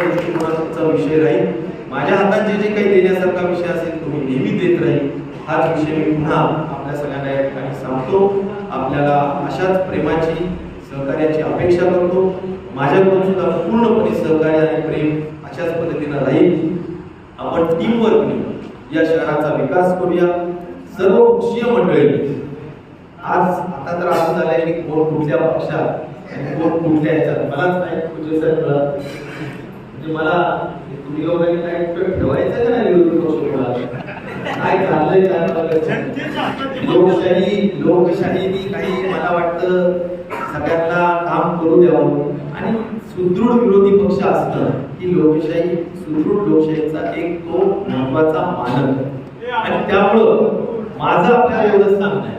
माझ्या दृष्टिकोनाचा विषय राहील. माझ्या हातात जे जे काही देण्यासारखा विषय असेल तो मी नेहमी देत राहील. हाच विषय मी पुन्हा आपल्या सगळ्यांना या ठिकाणी सांगतो. आपल्याला अशाच प्रेमाची सहकार्याची अपेक्षा करतो. माझ्याकडून सुद्धा पूर्णपणे सहकार्य आणि प्रेम अशाच पद्धतीनं राहील. आपण टीम या शहराचा विकास करूया. सर्व पक्षीय मंडळी आज आता तर असं झालंय की कोण कुठल्या पक्षात आणि कोण कुठल्या ह्याच्यात मलाच नाही पूज्य सर म्हणजे मला तुम्ही वगैरे काय ठेवायचं का नाही विरोधी पक्ष कोणाला? काय चाललंय काय. लोकशाही लोकशाहीनी काही मला वाटतं सगळ्यांना काम करू द्यावं आणि सुदृढ विरोधी पक्ष असणं ही लोकशाही सुदृढ लोकशाहीचा एक तो महत्त्वाचा मानक. आणि त्यामुळं माझं आपल्याला एवढंच सांगणं आहे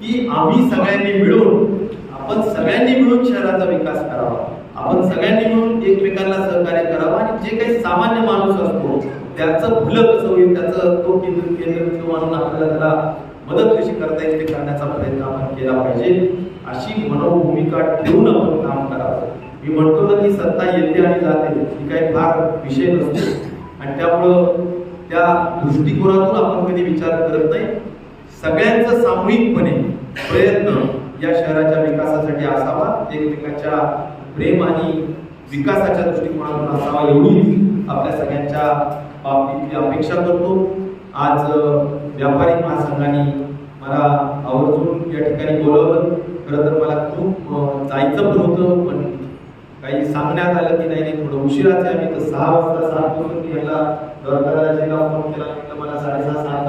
की आम्ही सगळ्यांनी मिळून आपण सगळ्यांनी मिळून शहराचा विकास करावा. आपण सगळ्यांनी मिळून एकमेकांना सहकार्य करावं आणि जे काही सामान्य माणूस असतो त्याचं भलं कसं होईल त्याचं तो केंद्र केंद्रबिंदू मानून आपल्याला त्याला मदत कशी करता येईल ते करण्याचा प्रयत्न आपण केला पाहिजे. अशी मनोभूमिका ठेवून आपण काम करावं. मी म्हणतो ना की सत्ता येते आणि जाते. ही काही फार विषय नसतो. आणि त्यामुळं त्या दृष्टिकोनातून आपण कधी विचार करत नाही. सगळ्यांचा सामूहिकपणे प्रयत्न या शहराच्या विकासासाठी असावा एकमेकांच्या प्रेम आणि विकासाच्या दृष्टिकोनातून असावा एवढी आपल्या सगळ्यांच्या बाबतीत अपेक्षा करतो. आज व्यापारी महासंघाने मला आवर्जून या ठिकाणी बोलवलं. खरं तर मला खूप जायचं पण होतं पण काही सांगण्यात आलं की नाही थोडं उशिराच आहे. मी तर सहा वाजता सात वाजून की ह्याला फोन केला मला साडेसहा सात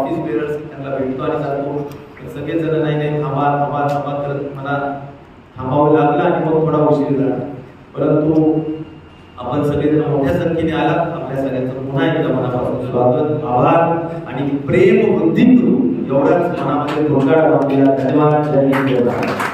ऑफिस बेरर्स त्यांना भेटतो आणि सांगतो सगळेजण नाही नाही थांबा थांबा थांबा करत मला थांबावं लागलं आणि मग थोडा उशीर झाला. परंतु आपण सगळेजण मोठ्या संख्येने आलात आपल्या सगळ्यांचं पुन्हा एकदा मनापासून स्वागत आभार आणि प्रेम वृद्धी करू एवढाच मनामध्ये धोकाड धन्यवाद.